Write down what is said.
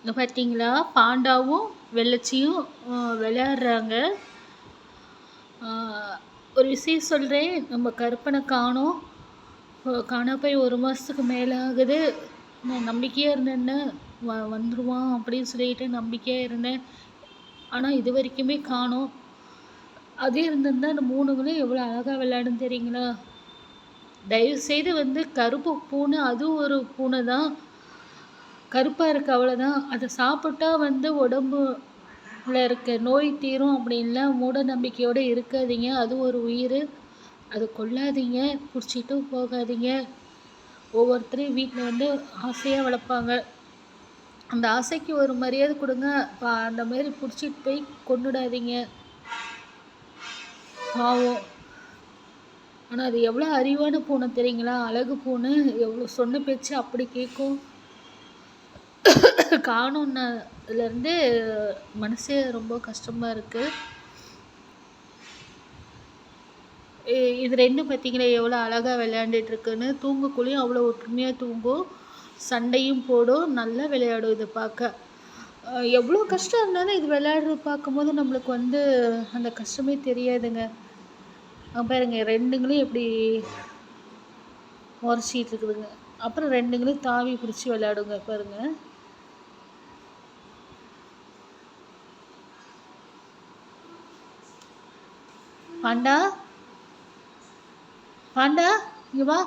இங்கே பார்த்தீங்களா பாண்டாவும் வெள்ளச்சியும் விளையாடுறாங்க. ஒரு விஷயம் சொல்கிறேன் நம்ம கற்பனை காணோம். காண போய் ஒரு மாதத்துக்கு மேலே ஆகுது நான் நம்பிக்கையாக இருந்தேன்னு வ வந்துடுவான் அப்படின்னு சொல்லிட்டு நம்பிக்கையாக இருந்தேன். ஆனால் இது வரைக்குமே காணோம். அதே இருந்திருந்தால் அந்த மூணுங்களும் எவ்வளோ அழகாக விளையாடும் தெரியுங்களா? தயவுசெய்து வந்து கருப்பு பூனை அதுவும் ஒரு பூனை தான் கருப்பாக இருக்குது அவ்வளோதான் அதை சாப்பிட்டா வந்து உடம்புல இருக்க நோய் தீரும் அப்படின்லாம் மூட நம்பிக்கையோடு இருக்காதீங்க. அது ஒரு உயிர். அதை கொல்லாதீங்க. பிடிச்சிட்டும் போகாதீங்க. ஒவ்வொருத்தரையும் வீட்டில் வந்து ஆசையாக வளர்ப்பாங்க. அந்த ஆசைக்கு ஒரு மரியாதை கொடுங்க. அந்த மாதிரி பிடிச்சிட்டு போய் கொண்டுடாதீங்க பாவம். ஆனால் அது எவ்வளோ அறிவான பூனை தெரியுங்களா? அழகு பூனை. எவ்வளோ சொன்ன பேச்சு அப்படி கேட்கும். காணுன்னதுலேருந்து மனசே ரொம்ப கஷ்டமாக இருக்குது இது ரெண்டும் பார்த்திங்கன்னா எவ்வளோ அழகாக விளையாண்டுட்டு இருக்குன்னு தூங்கக்குள்ளேயும் அவ்வளோ ஒற்றுமையாக தூங்கும். சண்டையும் போடும். நல்லா விளையாடும் இதை பார்க்க எவ்வளோ கஷ்டம் இருந்தாலும் இது விளையாடுறது பார்க்கும்போது நம்மளுக்கு வந்து அந்த கஷ்டமே தெரியாதுங்க. பாருங்க ரெண்டுங்களையும் எப்படி முறைச்சிட்டு இருக்குதுங்க அப்புறம் ரெண்டுங்களையும் தாவி பிடிச்சி விளையாடுங்க பாருங்கள் பாண்டா? பாண்டா இங்கே வா.